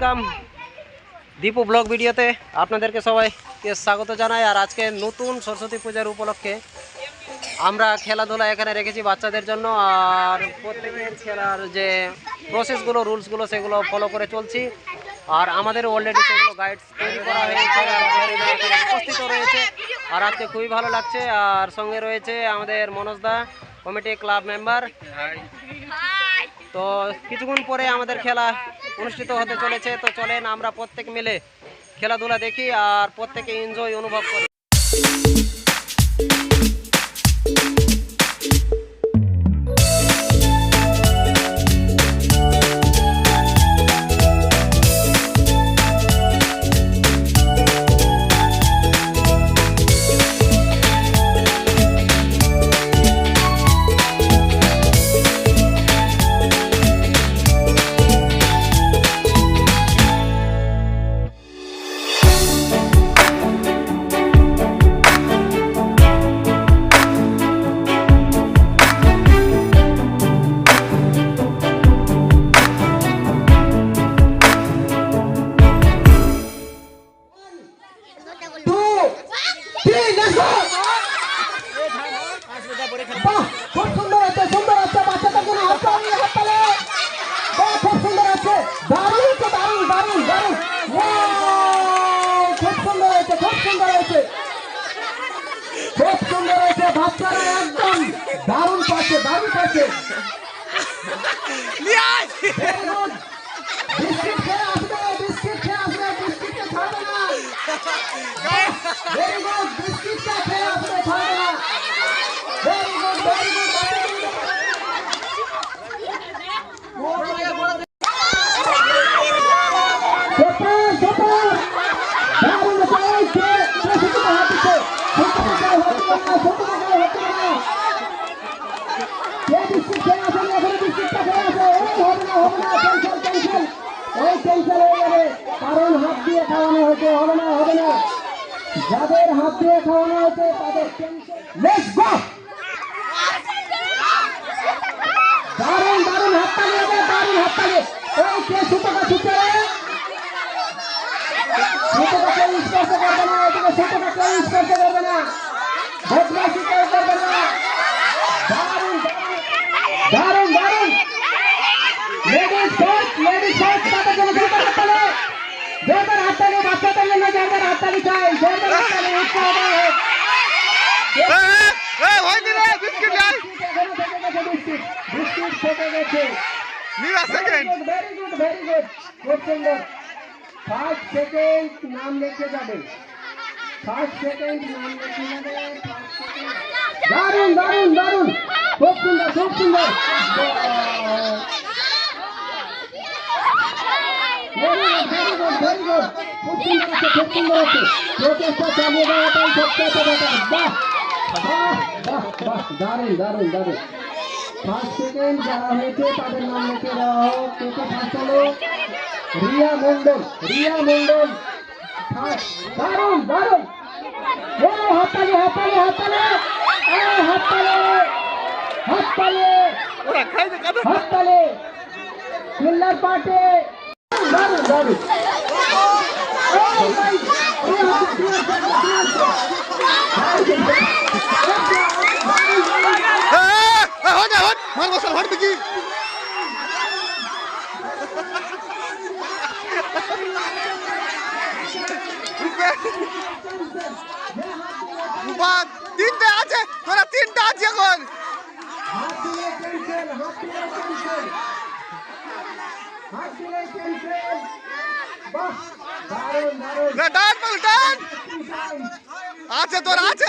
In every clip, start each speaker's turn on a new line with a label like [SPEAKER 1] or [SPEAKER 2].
[SPEAKER 1] Welcome Dipu blog ভিডিওতে আপনাদেরকে সবাইকে স্বাগত জানাই। আর আজকে নতুন সরস্বতী পূজার উপলক্ষে আমরা খেলাধুলা এখানে রেখেছি বাচ্চাদের জন্য। আর প্রত্যেকের খেলার যে প্রসেসগুলো রুলসগুলো, সেগুলো ফলো করে চলছি। আর আমাদের অলরেডি সেগুলো গাইড তৈরি করা হয়েছে উপস্থিত রয়েছে। আর আজকে খুবই ভালো লাগছে। আর সঙ্গে রয়েছে আমাদের মনোজদা কমিটি ক্লাব মেম্বার তো কিছুক্ষণ পরে আমাদের খেলা অনুষ্ঠিত হতে চলেছে। তো চলেন আমরা প্রত্যেক মিলে খেলাধুলা দেখি আর প্রত্যেকে এনজয় অনুভব করি।
[SPEAKER 2] বিস্কিট খেয়ে আসবে বিস্কিট খেয়ে আসবে বিস্কিটকে ছাড়বে না ভেরি গুড বিস্কিটটা খেয়ে আসবে ছাড়বে না very good very good super super দারুণ চাই কে কে শুধু হাত দিচ্ছে সুপার চাই হতে না সুপার চাই হতে না কে বিস্কিট খেয়ে আসেনি এখানে বিস্কিটটা খেয়ে আসে এই হবে না হবে না ক্যান্সেল ক্যান্সেল ওই ক্যান্সেল হয়ে যাবে কারণ হাত দিয়ে খাওয়ানো হয়েছে হবে না হবে না হাত দিয়ে খাওয়ানো হয়েছে, তাদের লেটস গো দারুণ দারুণ হাততালি হবে, দারুণ হাততালি। এই কে সুতোটা ছুটে সুতোটা কেউ স্পর্শ করবে না, এদিকে সুতোটা কেউ স্পর্শ করবে না বদমাশি কেউ করবে না দারুণ দারুণ দারুণ লেডিস ফার্স্ট লেডিস ফার্স্ট তাদের জন্য জোরদার হাততালি জোরদার হাততালি বাচ্চাদের জন্য হাততালি চাই জোরদার হাততালি উৎসাহ হবে এখনও থেকে গেছে বিস্কিট বিস্কিট থেকে গেছে very good very good very good খুব সুন্দর ফার্স্ট সেকেন্ড নাম লিখে যাবে। ফার্স্ট সেকেন্ড নাম লিখে যাবে। দারুণ দারুণ দারুণ। খুব সুন্দর খুব সুন্দর ভেরি রিয়া মন্ডল রিয়া মন্ডল ফার্স্ট দারুণ দারুণ ও হাততালি হাততালি হাততালি এ হাততালি হাততালি চিল্লার পাটে দারুণ দারুণ
[SPEAKER 3] তিনটে আছে তোরা তিনটা আছে এখন। ডান। আছে তোর আছে।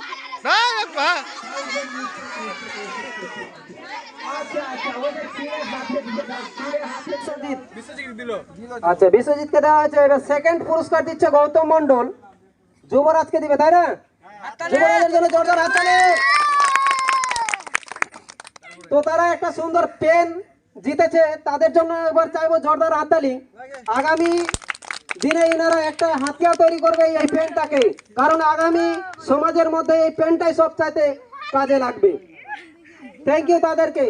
[SPEAKER 4] আচ্ছা আচ্ছা হাতে হাতে দাও।
[SPEAKER 2] আচ্ছা বিশ্বজিৎকে দেওয়া হয়েছে এবার সেকেন্ড পুরস্কার দিচ্ছে গৌতম মন্ডল যুবরাজকে দিবে তাই না? যুবরাজের জন্য জোরদার হাততালি! তো তারা একটা সুন্দর পেন জিতেছে তাদের জন্য এবার চাইব জোরদার হাততালি। আগামী দিনে এনারা একটা হাতিয়ার তৈরি করবে এই পেনটাকে, কারণ আগামী সমাজের মধ্যে এই পেনটাই সব চাইতে কাজে লাগবে। থ্যাংক ইউ তাদেরকে।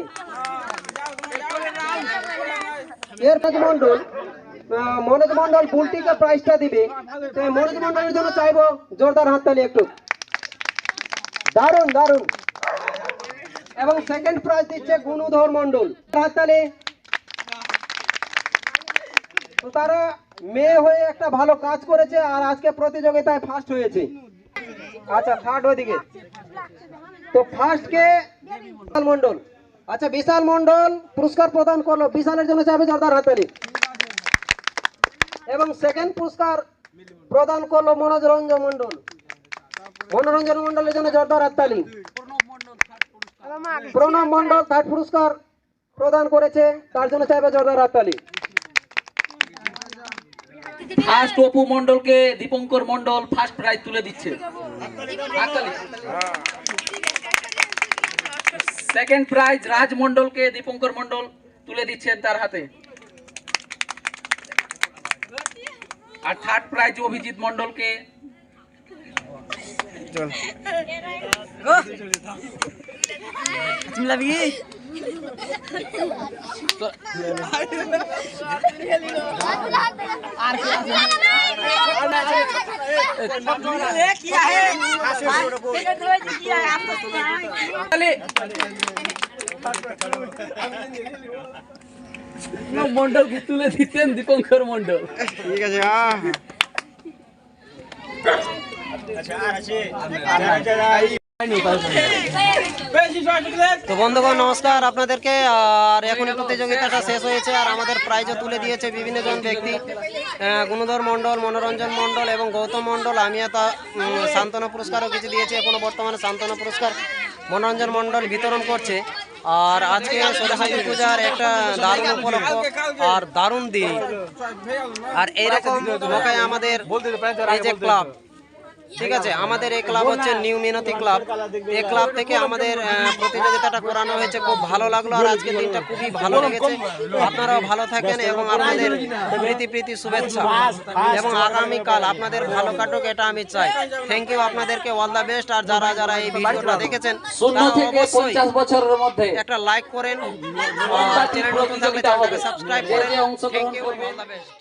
[SPEAKER 2] এর মন্ডল মনোজ মন্ডল বুলটিকে প্রাইজটা দিবে। মনোজ মন্ডলের জন্য চাইব জোরদার হাততালি একটু। দারুণ দারুণ এবং সেকেন্ড প্রাইজ দিচ্ছে গুণধর মন্ডল। হাততালি। তো তারা মেয়ে হয়ে একটা ভালো কাজ করেছে আর আজকে প্রতিযোগিতায় ফার্স্ট হয়েছে। আচ্ছা থার্ড ওইদিকে। তো ফার্স্ট কে? বিশাল মন্ডল আচ্ছা বিশাল মন্ডল পুরস্কার প্রদান করল। বিশালের জন্য চাইবে জোরদার হাততালি। এবং সেকেন্ড পুরস্কার প্রদান করল মনোজ রঞ্জন মন্ডল মনোরঞ্জন মন্ডলের জন্য জোরদার হাততালি। প্রণব মন্ডল থার্ড পুরস্কার প্রদান করেছে তার জন্য চাইবে জোরদার হাততালি।
[SPEAKER 1] ফার্স্ট অপু মন্ডলকে দীপঙ্কর মন্ডল ফার্স্ট প্রাইজ তুলে দিচ্ছে। সেকেন্ড প্রাইজ রাজ মন্ডলকে দীপঙ্কর মন্ডল তুলে দিচ্ছেন তার হাতে। আর থার্ড প্রাইজ অভিজিৎ মন্ডলকে হাততালি। মন্ডলকে তুলে দিচ্ছেন দীপঙ্কর মন্ডল
[SPEAKER 3] ঠিক আছে হ্যাঁ
[SPEAKER 2] তো বন্ধুগণ নমস্কার আপনাদেরকে। আর এখন প্রতিযোগিতাটা শেষ হয়েছে আর আমাদের প্রাইজও তুলে দিয়েছে বিভিন্ন জন ব্যক্তি। গুণধর মণ্ডল মনোরঞ্জন মণ্ডল এবং গৌতম মণ্ডল আমি তা সান্ত্বনা পুরস্কারও কিছু দিয়েছি এখনও বর্তমানে সান্ত্বনা পুরস্কার। মনোরঞ্জন মণ্ডল বিতরণ করছে। আর আজকে সরস্বতী পূজার একটা দারুণ উপলক্ষ আর দারুণ দিন। আর এইরকম মকায় আমাদের এই যে ক্লাব ঠিক আছে, আমাদের এই ক্লাব হচ্ছে নিউ মিনতি ক্লাব এই ক্লাব থেকে আমাদের প্রতিযোগিতাটা করানো হয়েছে, খুব ভালো লাগল আর আজকের দিনটা খুবই ভালো লেগেছে। আপনারাও ভালো থাকেন এবং আপনাদের প্রীতি প্রীতি শুভেচ্ছা। এবং আগামীকাল আপনাদের ভালো কাটুক, এটা আমি চাই। থ্যাংক ইউ আপনাদেরকে অল দ্য বেস্ট আর যারা যারা এই ভিডিওটা দেখেছেন একটা লাইক করেন। সাবস্ক্রাইব করেন। Thank you all the best